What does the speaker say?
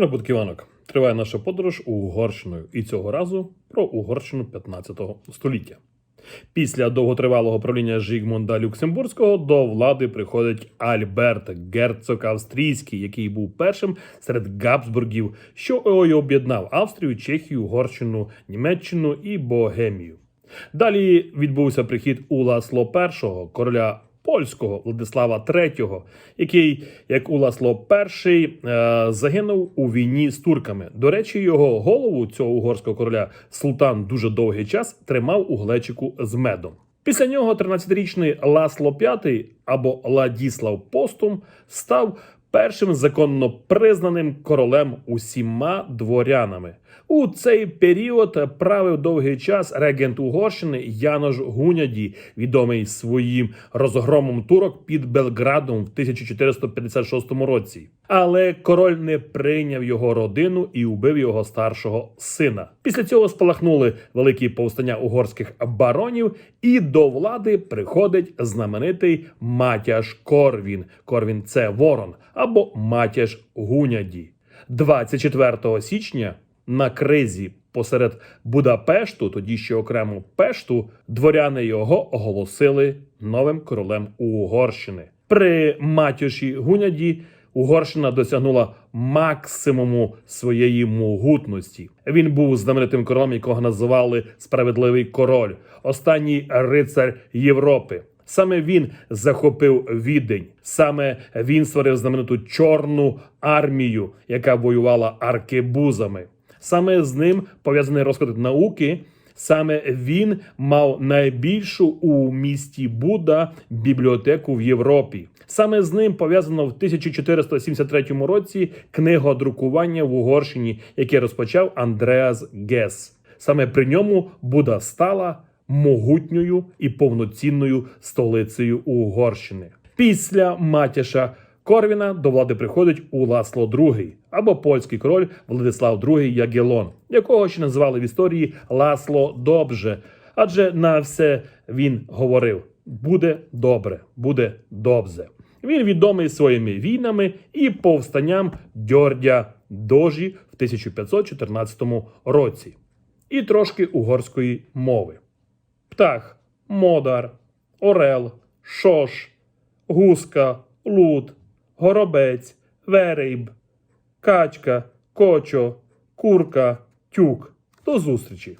Кінобудківанок. Триває наша подорож Угорщиною, і цього разу про Угорщину 15 століття. Після довготривалого правління Жігмунда Люксембурзького до влади приходить Альберт, герцог австрійський, який був першим серед Габсбургів, що ой, об'єднав Австрію, Чехію, Угорщину, Німеччину і Богемію. Далі відбувся прихід Уласло І, короля польського Владислава III, який, як Уласло І, е, загинув у війні з турками. До речі, його голову цього угорського короля султан дуже довгий час тримав у глечику з медом. Після нього 13-річний Ласло V або Ладіслав Постум став першим законно признаним королем усіма дворянами. У цей період правив довгий час регент Угорщини Янош Гуняді, відомий своїм розгромом турок під Белградом в 1456 році. Але король не прийняв його родину і убив його старшого сина. Після цього спалахнули великі повстання угорських баронів, і до влади приходить знаменитий Матяш Корвін. Корвін це ворон або Матяш Гуняді. 24 січня на кризі посеред Будапешту, тоді ще окремо Пешту, дворяни його оголосили новим королем Угорщини. При матюші Гуняді Угорщина досягнула максимуму своєї могутності. Він був знаменитим королем, якого називали справедливий король, останній рицар Європи. Саме він захопив відень, саме він створив знамениту чорну армію, яка воювала аркебузами. Саме з ним пов'язаний розквіт науки. Саме він мав найбільшу у місті Буда бібліотеку в Європі. Саме з ним пов'язано в 1473 році книгодрукування в Угорщині, яке розпочав Андреас Гес. Саме при ньому Буда стала могутньою і повноцінною столицею Угорщини. Після матяша Корвіна до влади приходить Уласло II або польський король Владислав II Ягелон, якого ще називали в історії Ласло Добже, адже на все він говорив: буде добре, буде добзе. Він відомий своїми війнами і повстанням Дьордя Дожі в 1514 році, і трошки угорської мови. Птах, модар, орел, шош, гуска, лут, горобець, верейб, качка, кочо, курка, тюк. До зустрічі!